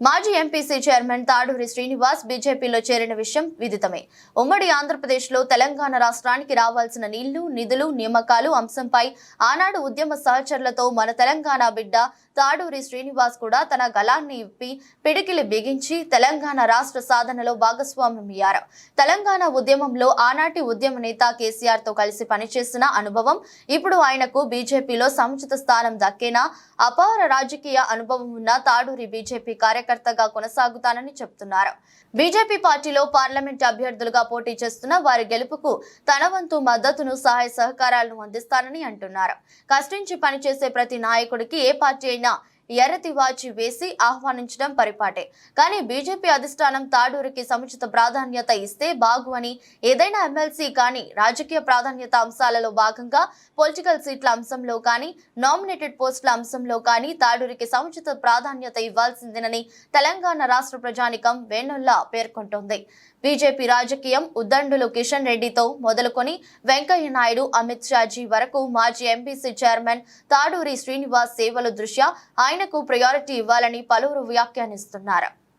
మాజీ MPC chairman Taduri Srinivas బీజేపీలో చేరిన విషయం విదితమే. ఉమ్మడి ఆంధ్రప్రదేశ్లో తెలంగాణ రాష్ట్రానికి రావాల్సిన నీళ్ళు నిధులు నియామకాలు అంశంపై ఆనాడు ఉద్యమ సహచరులతో మన తెలంగాణ బిడ్డ తాడూరి శ్రీనివాస్ కూడా తన గలాన్ని ఇప్పి పిడికిలి బిగించి తెలంగాణ రాష్ట్ర సాధనలో భాగస్వామ్యమయ్యారు తెలంగాణ ఉద్యమంలో ఆనాటి ఉద్యమ నేత కేసీఆర్తో కలిసి పనిచేసిన అనుభవం ఇప్పుడు ఆయనకు బీజేపీలో సముచిత స్థానం దక్కేనా అపార రాజకీయ అనుభవం ఉన్న తాడూరి బీజేపీ కార్యకర్తగా కొనసాగుతానని చెప్తున్నారు. బీజేపీ పార్టీలో పార్లమెంట్ అభ్యర్థులుగా పోటీ చేస్తున్న వారి గెలుపుకు తన వంతు మద్దతును సహాయ సహకారాలను అందిస్తానని అంటున్నారు. కష్టించి పనిచేసే ప్రతి నాయకుడికి ఏ పార్టీ అయినా あ。ఎర్రతివాచి వేసి ఆహ్వానించడం పరిపాటే. కానీ బీజేపీ అధిష్టానం తాడూరికి సముచిత ప్రాధాన్యత ఇస్తే బాగు అని ఏదైనా ఎమ్మెల్సీ కానీ రాజకీయ ప్రాధాన్యత అంశాలలో భాగంగా పొలిటికల్ సీట్ల అంశంలో కానీ నామినేటెడ్ పోస్టుల అంశంలో కానీ తాడూరికి సముచిత ప్రాధాన్యత ఇవ్వాల్సిందేనని తెలంగాణ రాష్ట్ర ప్రజానికం వేణుల్లా పేర్కొంటోంది. బీజేపీ రాజకీయం ఉద్దండులు కిషన్ రెడ్డితో మొదలుకొని వెంకయ్య నాయుడు అమిత్ షాజీ వరకు మాజీ ఎంపీసీ చైర్మన్ తాడూరి శ్రీనివాస్ సేవల దృష్ట్యా ఆయనకు ప్రయారిటీ ఇవ్వాలని పలువురు వ్యాఖ్యానిస్తున్నారు.